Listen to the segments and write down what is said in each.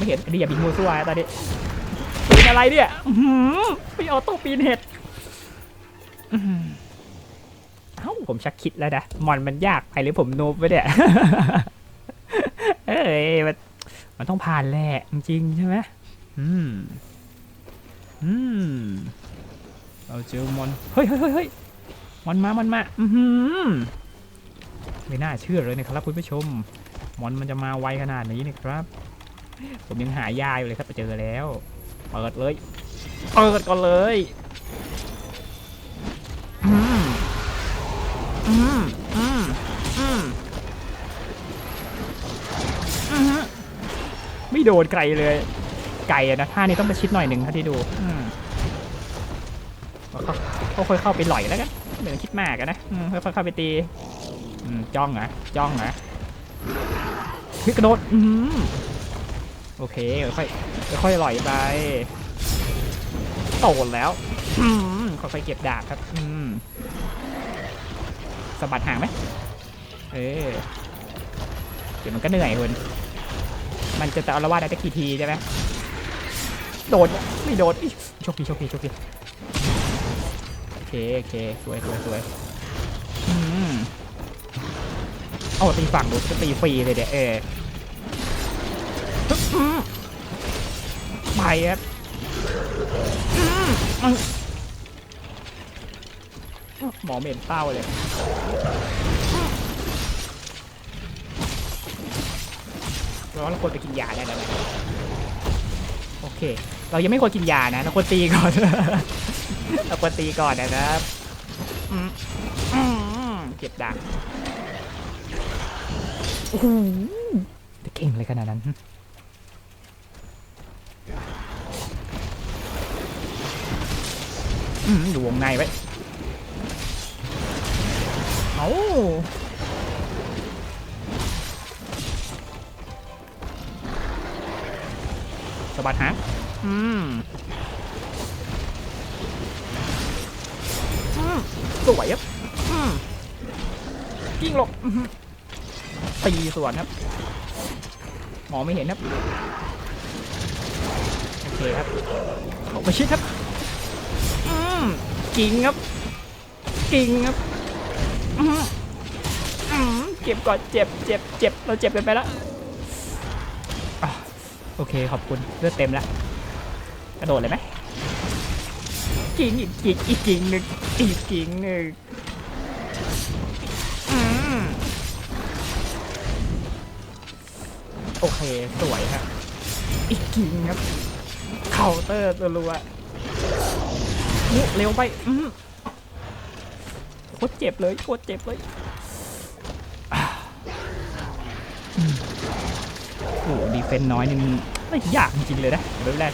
ไม่เห็นอันนี้อย่าบินมัวซั่วนะตอนนี้ปีนอะไรเนี่ยหือปีออโต้ปีนเห็ดเอ้าผมชักคิดแล้วนะมอนมันยากไปหรือผมโนบไปเนี่ยเอ้ยมันมันต้องผ่านแหละจริงใช่ไหมอืมอืมเราเจอมอนเฮ้ยเฮ้ยเฮ้ยเฮ้ยมอนมามันมาอือหือไม่น่าเชื่อเลยนะครับคุณผู้ชมมอนมันจะมาไวขนาดนี้นะครับ ผมยังหายาอยู่เลยครับไปเจอแล้ว เปิดเลย เปิดก่อนเลยอืมอืมอืมอืมอืมไม่โดนไก่เลย ไก่นะท่านี้ต้องไปชิดหน่อยหนึ่งเท่าที่ดูอืมก็ค่อยเข้าไปหล่อยแล้วกันไม่ต้องคิดมากนะค่อยๆเข้าไปตีจ้องเหรอจ้องเหรอกระโดดอืม โอเคค่อยๆค่อยลอยไปโตแล้วอืมค่อยๆเก็บดาบครับอืมสะบัดห่างไหมเออเดี๋ยวมันก็เหนื่อยคุณมันจะจะเอละวาดได้กกี่ทีใช่ไหมโดดไม่โดดอิ๊ยโชคดีโชคดีโชคดีโอเคโอเคสวยสวยสวยอืมเอาตีฝั่งดูจะตีฟรีเลยเดี๋ยวเออ ไปครับอืมอืมหมอเหม็นเต้าเลยเราเราควรไปกินยาได้แล้วนโอเค เรายังไม่ควรกินยานะเราควรตีก่อน เราควรตีก่อนนะครับเก็บดาบโอ้โหเก่งเลยขนาดนั้น อยู่วงในไว้เอาสะบัดหางอืมอืมสวยครับอืมยิ่งหลบตีสวนครับมองไม่เห็นครับ โอเคครับออกไปชิดครับ กิ่งครับ กิ่งครับอืมอืมเจ็บก่อนเจ็บเจ็บเจ็บเราเจ็บกันไปแล้วอะโอเคขอบคุณเลือดเต็มแล้วกระโดดเลยไหมกิ่งอีกกิ่งอีกกิ่งหนึ่งอีกกิ่งหนึ่งอืมโอเค สวยครับ อีกกิ่งครับเคาน์เตอร์รัวๆ มุเร็วไปอื้อโคตรเจ็บเลยโคตรเจ็บเลยอ่าอืมโอ้ดีเฟนน้อยนี่มันไม่ยากจริงๆเลยนะเริ่มแรก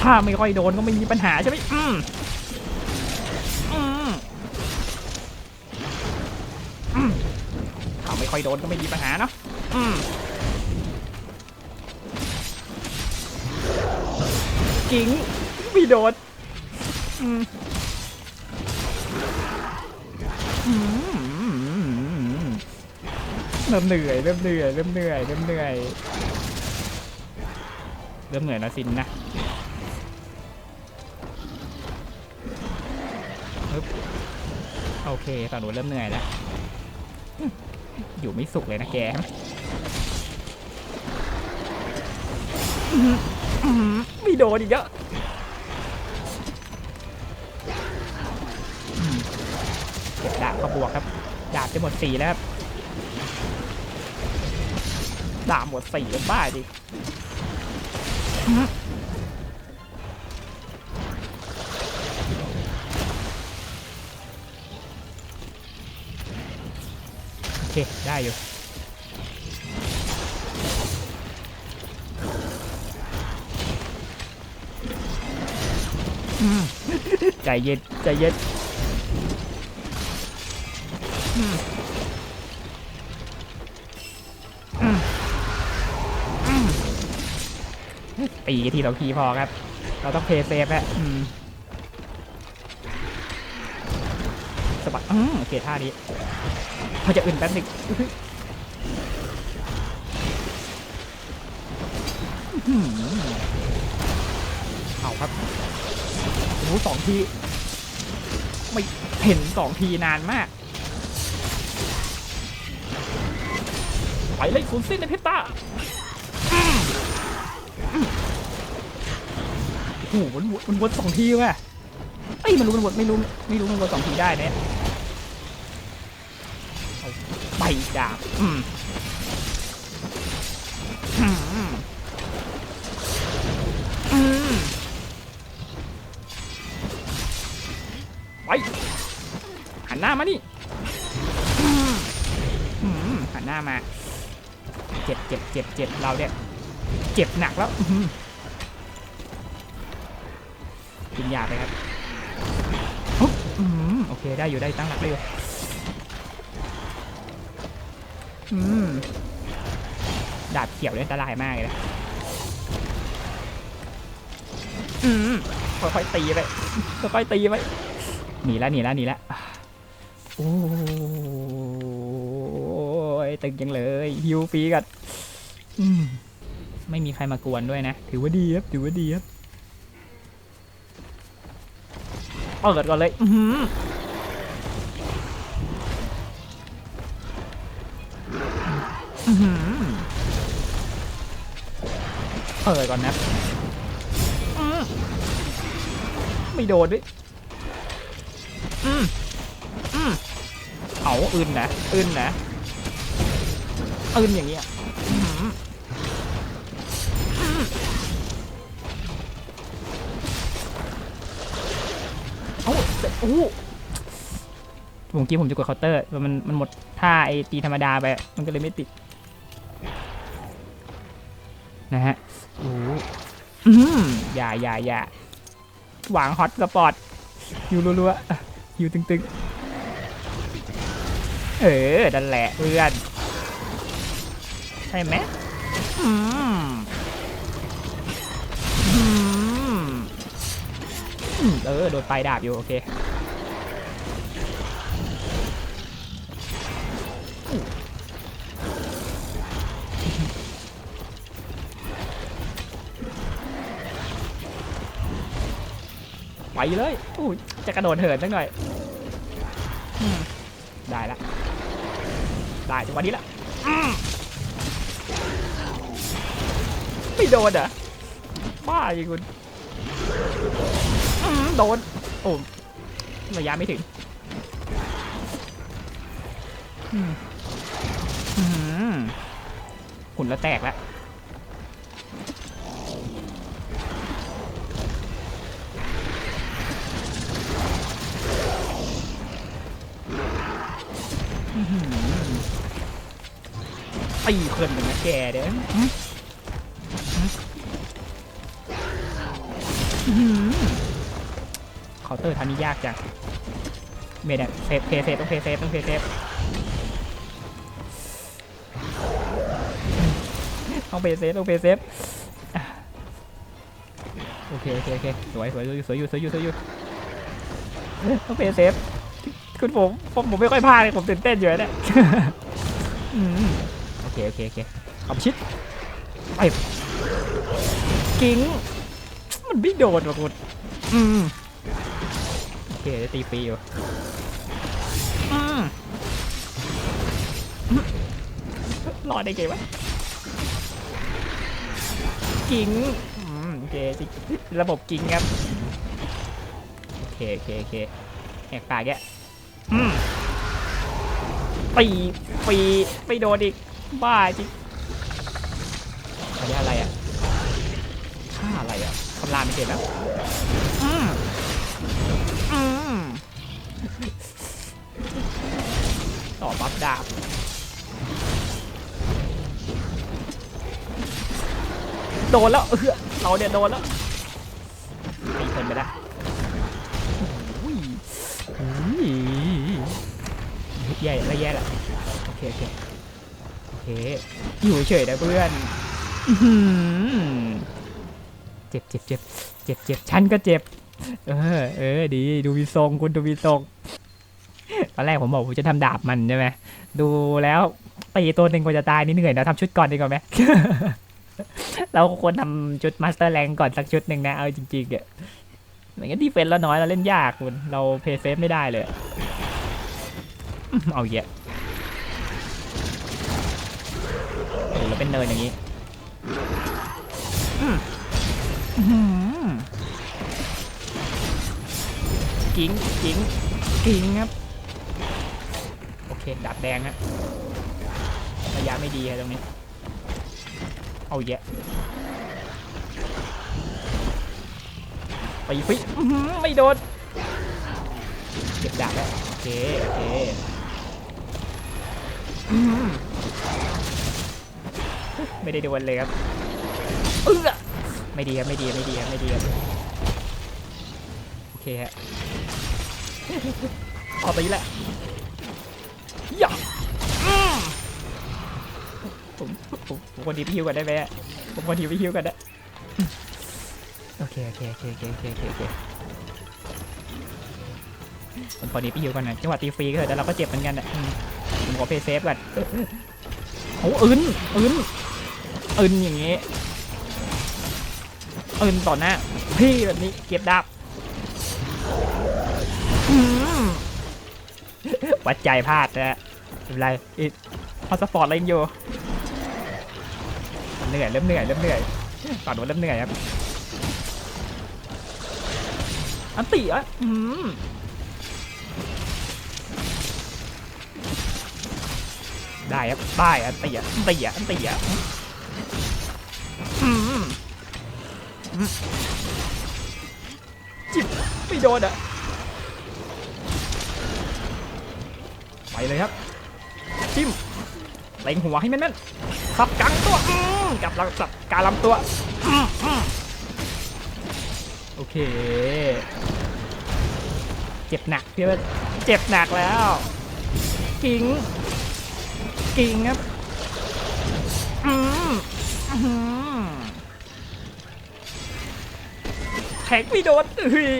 ถ้าไม่ค่อยโดนก็ไม่มีปัญหาใช่ไหมอืมอืมอืมถ้าไม่ค่อยโดนก็ไม่มีปัญหาเนาะอืมกิ้งไม่โดน เริ่มเหนื่อยเริ่มเหนื่อยเริ่มเหนื่อยเริ่มเหนื่อยเริ่มเหนื่อยนะสินนะโอเคตอนหนูเริ่มเหนื่อยแล้วอยู่ไม่สุขเลยนะแกไม่โดนอีกอะอื ดาบมาบวกครับ ดาบจะหมดสีแล้วครับ ดาบหมดสีแล้วบ้าดิโอเค ได้อยู่ใจเย็นใจเย็น ตีที่เราทีพอครับ เราต้องเพย์เซฟแหล้วอืมสบัดอืมโอเคท่านี้พอจะอื่นแป๊บหนึงเอาครับโอ้โหสองที ไม่เห็นสองทีนานมาก ไปเลยศูนย์สิ้นในเพชรตาโอ้โหมันวนมันวนสองทีว่ะเอ้ยมันรู้มันวนไม่รู้ไม่รู้มันวนสองทีได้เนี่ยไปดาบอืมไปหันหน้ามานี่ เจ็บเจ็บเราเนี่ยเจ็บหนักแล้วกินยาไปครับอุ๊บโอเคได้อยู่ได้ตั้งหลักได้อยู่ดาบเขียวเนี่ยอันตรายมากเลยนะค่อยๆตีไปค่อยๆตีไปหนีแล้วหนีแล้วหนีแล้วโอ้ยตึงจังเลยฮิวฟรีกัน อืมไม่มีใครมากวนด้วยนะ ถือว่าดีครับถือว่าดีครับเปิดก่อนเลย อือหืออื้อหือเปิดก่อนนะอืมไม่โดนด้วยอืมอืมเอาอื่นนะอื่นนะอื่นอย่างเงี้ย อ้าเสร็จโอ้โหเมื่อกี้ผมจะกดเคาน์เตอร์แต่มันมันหมดท่าไอตีธรรมดาไป มันก็เลยไม่ติด นะฮะโอ้โหอืมอย่าอย่าอย่าหวางฮอตสปอร์ตอยู่รัวๆอะอยู่ตึงๆ เออนั่นแหละเพื่อน ใช่ไหมอืมอืมอืมเออ โดนปลายดาบอยู่ โอเค ไปเลยอู้จะกระโดดเหินสักหน่อยได้ละได้จังหวะนี้ละไม่โดนเหรอะบ้าจริงคุณโดนโอ้ระยะไม่ถึงหุ่นล้วแตกแล้ว ตีเพื่อนมึงนะแกเด้อหึหึอื้อหือเคาน์เตอร์ทำนี่ยากจังเมดเซฟเพเซฟต้องเพเซฟต้องเพเซฟต้องเพเซฟต้องเพเซฟโอเคโอเคโอเคสวยสวยสวยอยู่สวยอยู่สวยอยู่ต้องเพเซฟ คุณผมผมผมไม่ค่อยพลาดเลยผมตื่นเต้นอยู่นะเนี่ยอืมโอเคโอเคโอเคขับชิดไปกิ้งมันไม่โดนว่ะคุณอืมโอเคได้ตีฟรีอยู่อืมอืมรอดได้ไงวะกิ้งอืมโอเคระบบกิ้งครับโอเคโอเคโอเคแหกปากแก อืมตีฟรีไม่โดนอีก บ้าจริงอันนี้อะไรอะท่าอะไรอะคำรามไม่เห็นแล้วอืมอืมต่อบัฟดาบโดนแล้วเออเราเนี่ยโดนแล้วตีเพลินไปแล้ว แย่แล้วแย่แล้วโอเคโอเคโอเคอยู่เฉยนะเพื่อนเจ็บเจ็บเจ็บเจ็บเจ็บฉันก็เจ็บ เออเออดีดูวีทรงคุณดูวีทรงตอนแรกผมบอกผมจะทำดาบมันใช่ไหมดูแล้วตีตัวหนึ่งกว่าจะตายนี่เหนื่อยนะทำชุดก่อนดีกว่าไหมเราควรทำชุดมาสเตอร์แรงก่อนสักชุดหนึ่งนะเอาจริงๆอะไม่งั้นดีเฟนเราน้อยเราเล่นยากคุณเราเพย์เซฟไม่ได้เลย เอาเยอะโอ้โหแล้วเป็นเนินอย่างนี้กิ้งกิ้งกิ้งครับ โอเคดาบแดงฮะระยะไม่ดีฮะตรงนี้ เอาแยะไปฟิไม่โดนเก็บดาบแล้ว โอเค โอเค ไม่ได้โดนเลยครับไม่ดีครับไม่ดีไม่ดีครับไม่ดีครับโอเคฮะออกไปแหละอย่าอืมผมผมผมคนดีไปฮิวกันได้ไหมอะผมคนดีไปฮิวกันได้โอเคโอเคโอเคโอเคโอเคโอเคโอเคผมพอดีไปฮิวกันนะจังหวะตีฟรีก็เถอะแต่เราก็เจ็บเหมือนกันนะอืม ผมขอเพย์เซฟก่อนโอ้อึนอึนอึนอย่างงี้อึนต่อหน้า พี่แบบนี้เก็บดาบอืมวัดใจพลาดนะฮะเป็นไรอีพอสปอร์ตเรายังอยู่เหนื่อยเริ่มเหนื่อยเริ่มเหนื่อยฝั่งนู้นเริ่มเหนื่อยครับอันติอะอืม ได้ครับได้อันติอะอันติอะอันติอะอืมอืมจิบไม่โดนอะไปเลยครับจิ้มเล็งหัวให้แม่นๆสับกลางตัวกับลำสับการลำตัวโอเค เจ็บหนักพี่เพื่อนเจ็บหนักแล้ว กิ่ง กิ่งครับอืมอื้อหือแท็กไม่โดนเฮ้ย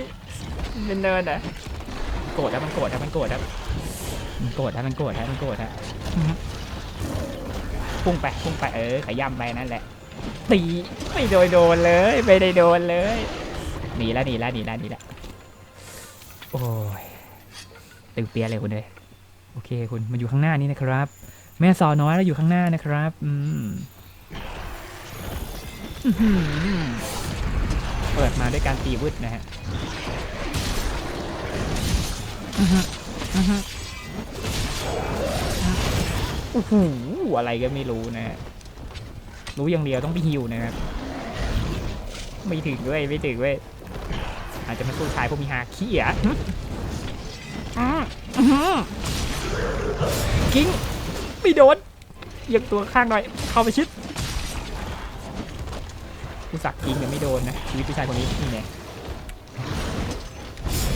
เป็นเนินๆอะโกรธนะมันโกรธนะมันโกรธนะมันโกรธนะมันโกรธนะมันโกรธนะพุ่งไปพุ่งไปเออขย้ำไปนั่นแหละ ตีไม่โดนโดนเลยไม่ได้โดนเลยหนีแล้วหนีแล้วหนีแล้วหนีแล้วโอ้ยตึงเปียเลยคุณเลยโอเคคุณมันอยู่ข้างหน้านี้นะครับ แม่สาวน้อยเราอยู่ข้างหน้านะครับ อืมอื้อหือเปิดมาด้วยการตีวืดนะฮะอื้อหืออื้อหือโอ้โหอะไรก็ไม่รู้นะฮะ รู้อย่างเดียวต้องไปฮิวนะครับ ไม่ถึงด้วยไม่ถึงด้วย อาจจะมาสู้ชายพวกมีฮาขี้อะอื้ออื้อหือกิ้ง ไม่โดนเอียงตัวข้างหน่อย เข้าไปชิดผู้สักกิงยังไม่โดนนะชีวิตผู้ชายคนนี้นี่เนี่ย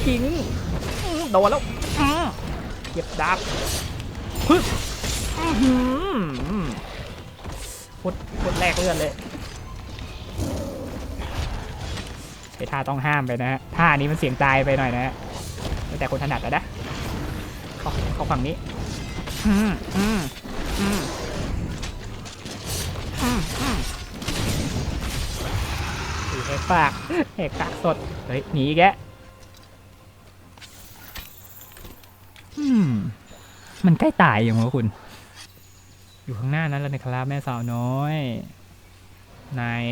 กิ้งโดนแล้วเก็บดาบพึ่งอื้อหือโคตรโคตรแรกเลือดเลยไอ้ท่าต้องห้ามไปนะฮะท่านี้มันเสียงตายไปหน่อยนะฮะแต่คนถนัดอะนะเข้าเข้าฝั่งนี้ แหกปากแหกปากสด เฮ้ย หนีอีกแกอืมมันใกล้ตายอย่างวะคุณ อยู่ข้างหน้านั้นแล้วนะครับแม่สาวน้อย นาย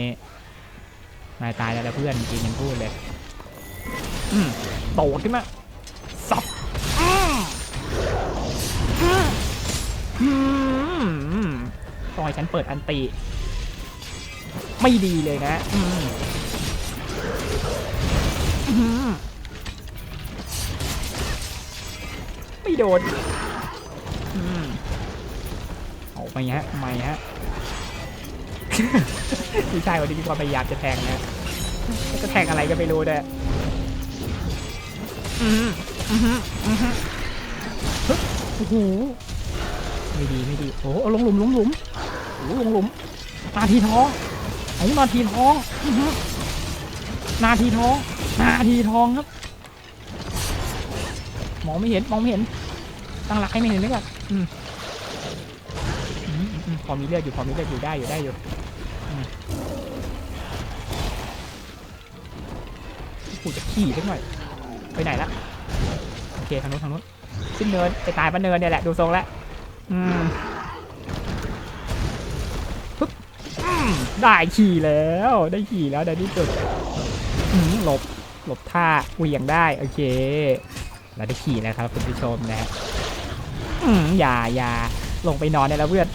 นายตายแล้วเพื่อนจริงยังพูดเลยโตขึ้นมาสับ อืมอืมฉันเปิดอันติไม่ดีเลยนะมไม่โดนอืมเอาไปฮะไม่ฮะพี่ชายคนนี้มีความพยายามจะแทงนะจะแทงอะไรก็ไม่รู้ด้วยอืมอืมอืมฮึบโอ้โห ไม่ดีไม่ดีโอ้ลงหลุมลงหลุมโอ้โหลงหลุมนาทีท้องโอ้นาทีท้องนาทีท้องนาทีทองครับมองไม่เห็นมองไม่เห็นตั้งหลักให้ไม่เห็นเลยก่อนอืมอืมพอมีเลือดอยู่พอมีเลือดอยู่ได้อยู่ได้อยู่กูจะขี่สักหน่อยไปไหนละโอเคทางนู้นทางนู้นขึ้นเนินไปตายบนเนินเนี่ยแหละดูทรงแล้ว อืมปึ๊บได้ขี่แล้ว ได้ขี่แล้วได้ที่สุดหลบหลบท่าเหวี่ยงได้โอเค เราได้ขี่แล้วครับคุณผู้ชมนะฮะอย่าอย่าลงไปนอนได้แล้วเพื่อน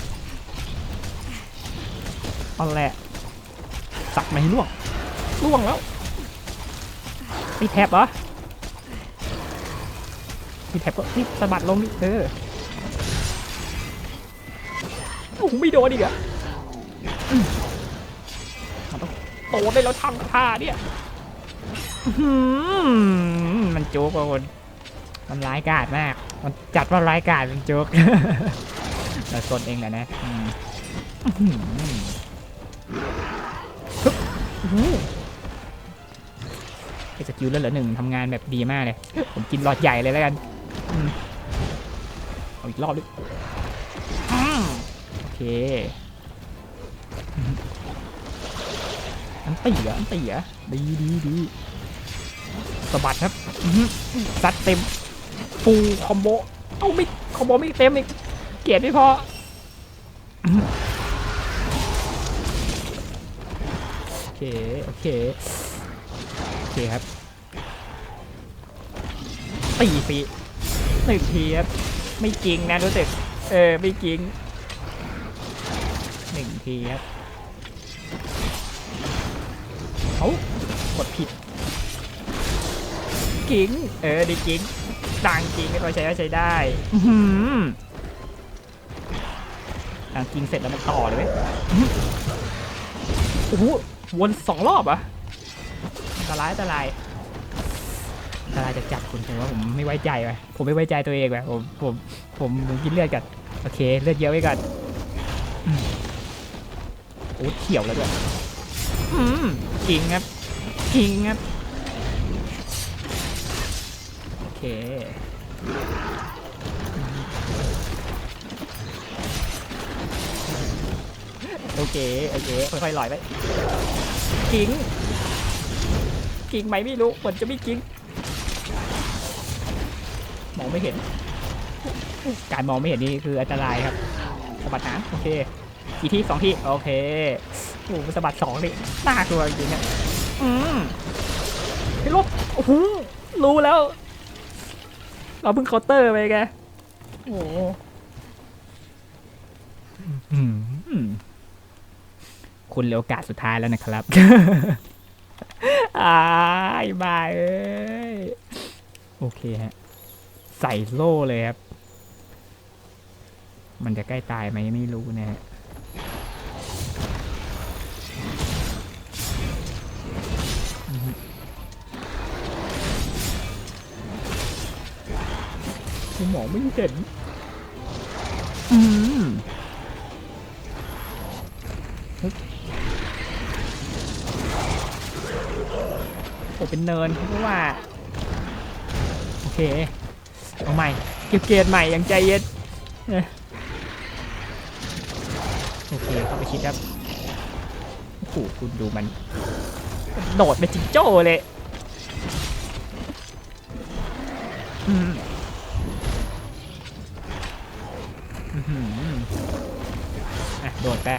เอาแหละสักไม่ให้ล่วงล่วงแล้วมีแท็บเหรอมีแท็บก็นี่สะบัดลงนี่เออ ไม่โดนอีกอะโตได้แล้วทำท่าเนี่ยมันโจ๊กว่ะคนมันร้ายกาจมาก มันจัดว่าร้ายกาจเป็นโจ๊กแต่สนเองแหละนะอืมอื้อหือฮึบอื้อหือไอ้สกิลเลือดเหลือหนึ่งทำงานแบบดีมากเลย ผมกินหลอดใหญ่เลยแล้วกัน เอาอีกรอบดิ เคอันตีอันตีอดีดีดีสะบัดครับซัดเต็มฟูลคอมโบเอ้าไม่คอมโบไม่เต็มอีกเกียรไม่พอโอเคโอเคโอเคครับตีฟีหนึ่งทีครับไม่จริงนะรู้สึกเออไม่จริง หนึ่งทีครับเอากดผิดจริงเออดีจริงดังจริงไม่พอใช้ก็ใช้ได้อื้อหือดังจริงเสร็จแล้วมันต่อเลยเว้ยอื้อโอ้โหวนสองรอบเหรอะอันตรายอันตรายอันตรายจะจับคุณผมว่าผมไม่ไว้ใจว่ะผมไม่ไว้ใจตัวเองว่ะผมผมผมผมกินเลือดกันโอเคเลือดเยอะไว้ก่อนอืม โอ้เขียวแล้วด้วยอืมจริงครับจริงครับโอเคโอเคโอเคค่อยๆลอยไปกิ้งกิ้งไหมไม่รู้เหมือนจะไม่กิ้งมองไม่เห็น การมองไม่เห็นนี่คืออันตรายครับสะบัดน้ำโอเค กี่ที่สองที่โอเคโอ้โหสะบัดสองนี่น่ากลัวจริงๆเนี่ยอืมพี่ลบโอ้โหรู้แล้ว เราเพิ่งเคาน์เตอร์ไปแกโอ้โหอืมคุณเหลือโอกาสสุดท้ายแล้วนะครับอายบายเอ้ยโอเคฮะ ใส่โล่เลยครับ มันจะใกล้ตายไหมไม่รู้นะฮะ ผมมองไม่เห็น อืมโอ้เป็นเนินเพราะว่า โอเค เอาใหม่ เก็บเกียร์ใหม่อย่างใจเย็นโอเค เข้าไปคิดครับโอ้โหคุณดูมัน โดดเป็นจิงโจ้เลย อืมอื้อหืออะ โดดไป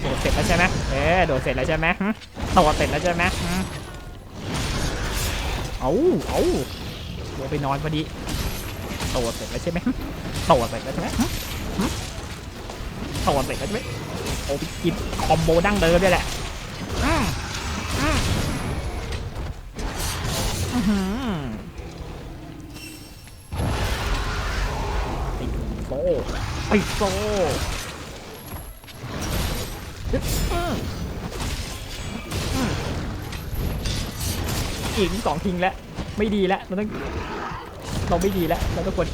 โดดเสร็จแล้วใช่ไหมเอ๊โดดเสร็จแล้วใช่ไหมหึโดดเสร็จแล้วใช่ไหมเอาเอาตัวไปนอนพอดีโตเสร็จแล้วใช่ไหมโตเสร็จแล้วใช่ไหมหึหึโตเสร็จแล้วใช่ไหมโอ้ไปกินคอมโบดั้งเดิมด้วยแหละอืมอืมอื้อ ไอโซอีกสองทิ้งแล้ว ไม่ดีแล้วมันต้องเราไม่ดีแล้วเราต้องควร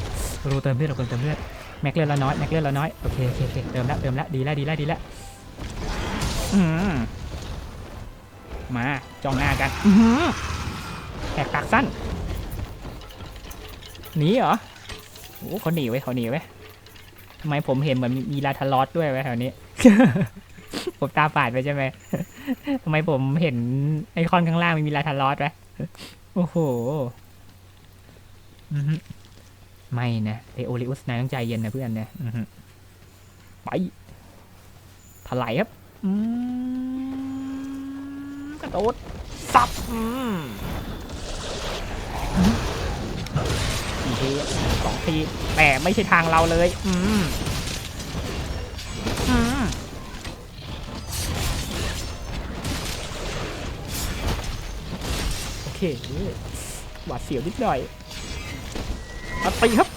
เราเติมเลือดเราควรเติมเลือดแม็กเลือดเราน้อยแม็กเลือดเราน้อยโอเคโอเคโอเคเติมแล้วเติมแล้วดีแล้วดีแล้วดีแล้วอืมมาจ้องหน้ากันอื้อหือแหกปากสั้นหนีเหรอโอ้เขาหนีไว้เขาหนีไว้ ไมผมเห็นเหมือนมีมีลาทารอสด้วยไว้ยแถวนี้ ผมตาฝาดไปใช่ไหมทำไมผมเห็นไอคอนข้างล่างมันมีลาทารอสไหมโอ้โหอือฮึไม่นะเอโอริอุสนายต้องใจเย็นนะเพื่อนนะอือฮึไปถลายครับอืมกระโดดสับ สี่ทีสองทีแต่ไม่ใช่ทางเราเลย อืมอืมโอเคหวาดเสียวนิดหน่อยมาตีครับ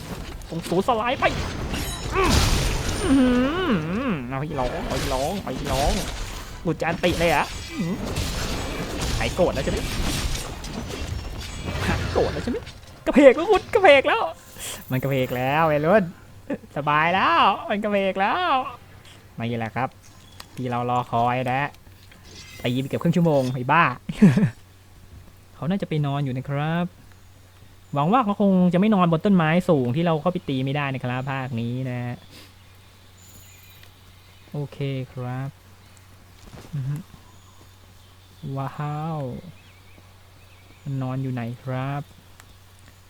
ตรงสูสไลด์ไปอืมอื้อหือเอาให้ร้องเอาให้ร้องเอาให้ร้องหลุดจานติเลยอะหายโกรธแล้วใช่ไหมหายโกรธแล้วใช่ไหม กระเพกแล้วคุณกระเพกแล้ว มันกระเพกแล้วไอ้รุ่นสบายแล้ว มันกระเพกแล้วมาอีกแล้วครับ ที่เรารอคอยนะตีไปเกือบครึ่งชั่วโมงไอ้บ้า เขาน่าจะไปนอนอยู่นะครับ หวังว่าเขาคงจะไม่นอนบนต้นไม้สูงที่เราเข้าไปตีไม่ได้นะครับภาคนี้นะโอเคครับว้าว มันนอนอยู่ไหนครับ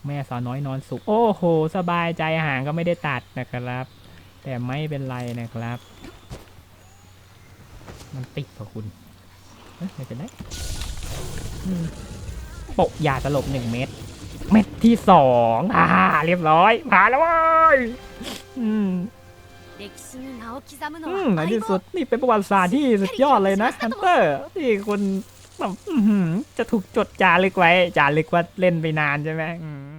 แม่สอนน้อยนอนสุข โอ้โห สบายใจหางก็ไม่ได้ตัดนะครับ แต่ไม่เป็นไรนะครับ มันติดพอคุณเไม่เป็นไรปกยาสลบหนึ่งเม็ด เม็ดที่สองอ่า เรียบร้อยผ่านแล้วว้ยอืมในที่สุดนี่เป็นประวัติศาสตร์ที่สุดยอดเลยนะฮันเตอร์ที่คุณ แบบจะถูกจดจารึกไว้จารึกว่าเล่นไปนานใช่ไหมอืม